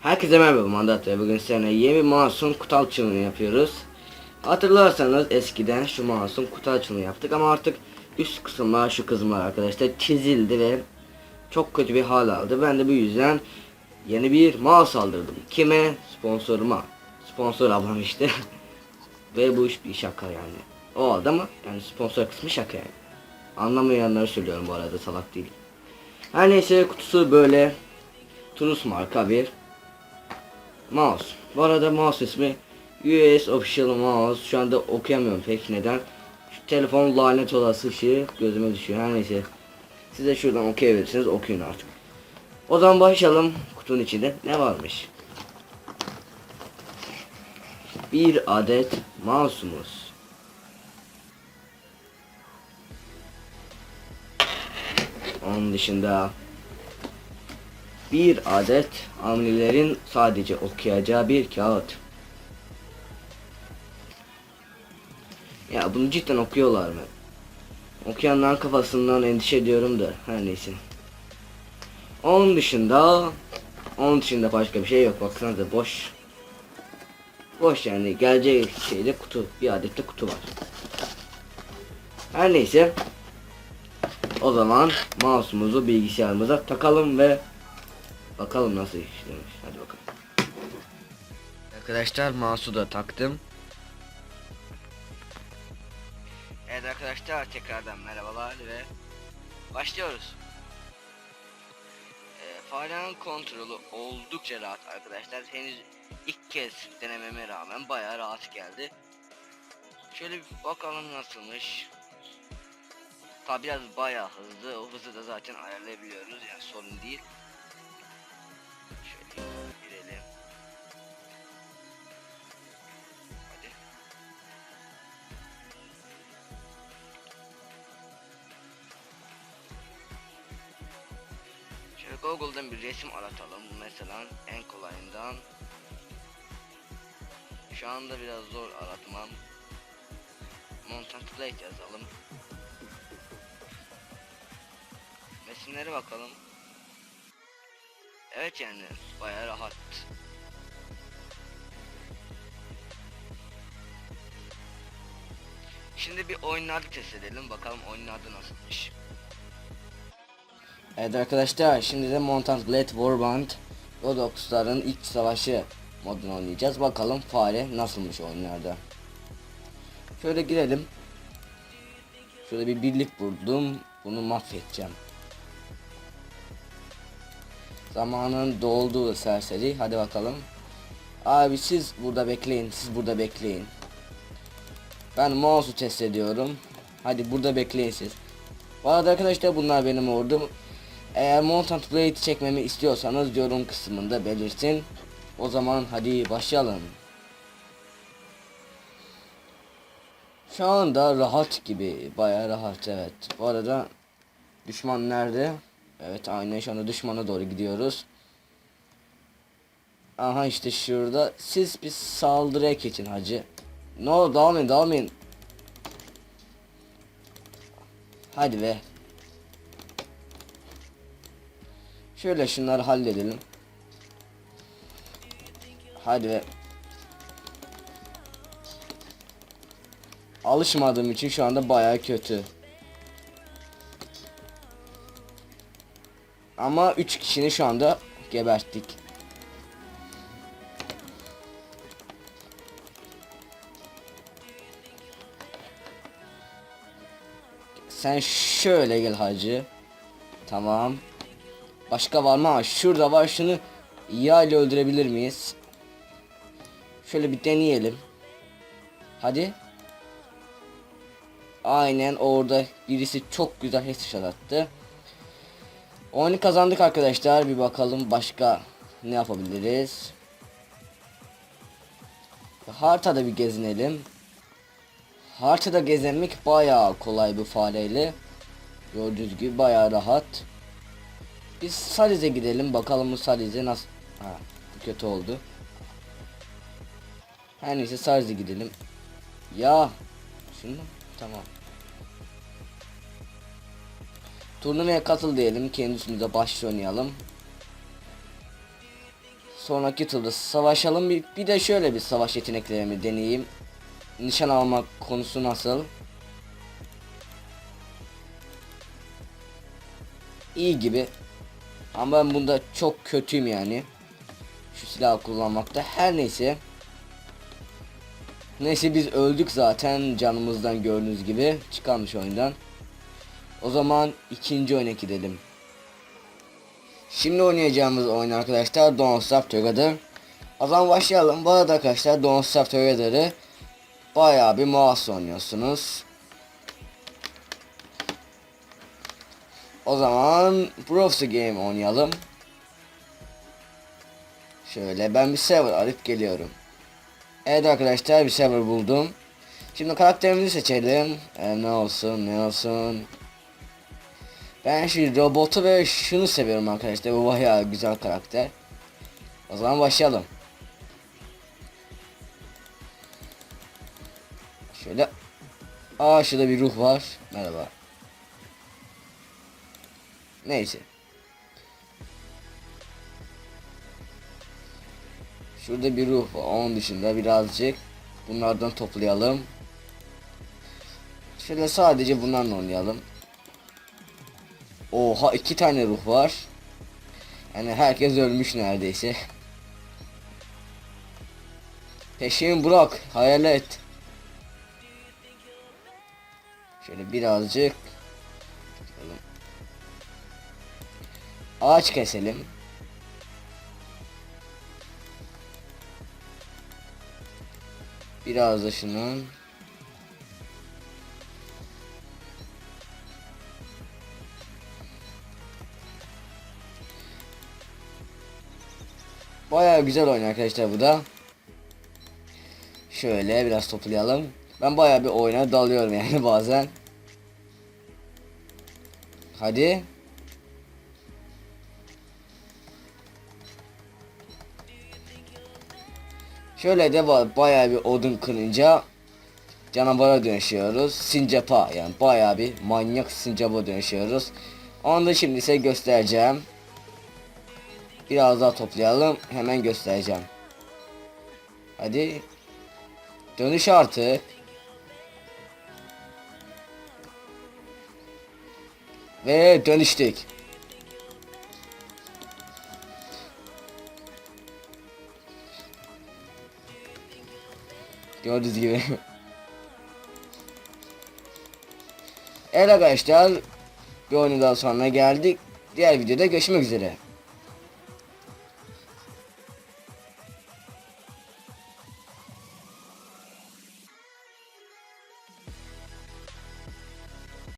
Herkese merhaba Mandat ve bugün sizinle yeni bir masum kutu açılımı yapıyoruz. Hatırlarsanız eskiden şu masum kutu açılımı yaptık ama artık üst kısımlar şu kısımlar arkadaşlar çizildi ve çok kötü bir hal aldı. Ben de bu yüzden yeni bir mouse aldırdım. Kime? Sponsoruma. Sponsor ablam işte. ve bu iş bir şaka yani. O aldı ama yani sponsor kısmı şaka yani. Anlamayanları söylüyorum bu arada salak değil. Her neyse kutusu böyle Turus marka bir mouse. Bu arada mouse ismi US Official Mouse. Şu anda okuyamıyorum pek neden. Şu telefon lanet olası ışığı gözüme düşüyor. Her neyse. Siz de şuradan okuyabilirsiniz. Okuyun artık. O zaman başlayalım. Kutunun içinde ne varmış? Bir adet mouse'umuz. Onun dışında bir adet hamilelerin sadece okuyacağı bir kağıt. Ya bunu cidden okuyorlar mı? Okuyanların kafasından endişe ediyorum da her neyse. Onun dışında onun dışında başka bir şey yok baksanıza boş. Boş yani gelecek şeyde kutu bir adet de kutu var. Her neyse. O zaman mouse'umuzu bilgisayarımıza takalım ve Bakalım nasıl işlemiş. Hadi bakalım. Arkadaşlar mouse'u da taktım. Evet arkadaşlar tekrardan merhabalar ve başlıyoruz. Ee, farenin kontrolü oldukça rahat arkadaşlar. Henüz ilk kez denememe rağmen bayağı rahat geldi. Şöyle bir bakalım nasılmış. Tabi biraz bayağı hızlı. O hızı da zaten ayarlayabiliyoruz yani sorun değil. Google'dan bir resim aratalım. Mesela en kolayından. Şu anda biraz zor aratmam. Mountain yazalım. Resimlere bakalım. Evet yani bayağı rahat. Şimdi bir oyunlarda test edelim bakalım oyunlarda nasılmış. Evet arkadaşlar şimdi de Montant Blade Warband Rodox'ların ilk savaşı modunu oynayacağız. Bakalım fare nasılmış oyunlarda. Şöyle girelim. Şöyle bir birlik buldum. Bunu mahvedeceğim. Zamanın dolduğu serseri. Hadi bakalım. Abi siz burada bekleyin. Siz burada bekleyin. Ben mouse'u test ediyorum. Hadi burada bekleyin siz. Bu arada arkadaşlar bunlar benim ordum. Eğer Montant Blade çekmemi istiyorsanız yorum kısmında belirtin. O zaman hadi başlayalım. Şu anda rahat gibi. Baya rahat evet. Bu arada düşman nerede? Evet aynen şu anda düşmana doğru gidiyoruz. Aha işte şurada. Siz bir saldırıya geçin hacı. No dalmayın dalmayın. Hadi be. Şöyle şunları halledelim. Hadi be. Alışmadığım için şu anda baya kötü. Ama 3 kişini şu anda geberttik. Sen şöyle gel hacı. Tamam. Başka var mı? Ha, şurada var şunu yağ ile öldürebilir miyiz? Şöyle bir deneyelim. Hadi. Aynen orada birisi çok güzel headshot attı. Oyunu kazandık arkadaşlar. Bir bakalım başka ne yapabiliriz. Haritada bir gezinelim. Haritada gezinmek bayağı kolay bu fareyle. Gördüğünüz gibi bayağı rahat. Biz Saliz'e gidelim bakalım bu Saliz'e nasıl... Ha, kötü oldu. Her neyse Saliz'e gidelim. Ya. Şunu tamam. Turnuvaya katıl diyelim. Kendi üstümüze baş oynayalım. Sonraki turda savaşalım. Bir, bir de şöyle bir savaş yeteneklerimi deneyeyim. Nişan almak konusu nasıl? İyi gibi. Ama ben bunda çok kötüyüm yani. Şu silahı kullanmakta. Her neyse. Neyse biz öldük zaten canımızdan gördüğünüz gibi. Çıkarmış oyundan. O zaman ikinci oyuna gidelim. Şimdi oynayacağımız oyun arkadaşlar Don't Stop Together. O zaman başlayalım. Bu arada arkadaşlar Don't Stop Together'ı bayağı bir mouse oynuyorsunuz. O zaman Browser Game oynayalım. Şöyle ben bir server alıp geliyorum. Evet arkadaşlar bir server buldum. Şimdi karakterimizi seçelim. Ee, ne olsun ne olsun. Ben şu robotu ve şunu seviyorum arkadaşlar. Bu bayağı güzel karakter. O zaman başlayalım. Şöyle. Aa şurada bir ruh var. Merhaba. Neyse. Şurada bir ruh var. Onun dışında birazcık bunlardan toplayalım. Şöyle sadece bunlarla oynayalım. Oha iki tane ruh var. Yani herkes ölmüş neredeyse. Peşimi bırak hayalet. Şöyle birazcık Ağaç keselim. Biraz da şunun. Bayağı güzel oyun arkadaşlar bu da. Şöyle biraz toplayalım. Ben bayağı bir oyuna dalıyorum yani bazen. Hadi. Şöyle de bayağı bir odun kırınca canavara dönüşüyoruz. Sincapa yani bayağı bir manyak sincapa dönüşüyoruz. Onu da şimdi size göstereceğim. Biraz daha toplayalım. Hemen göstereceğim. Hadi. Dönüş artık. Ve dönüştük. Gördüğünüz gibi. evet arkadaşlar. Bir oyundan sonra geldik. Diğer videoda görüşmek üzere.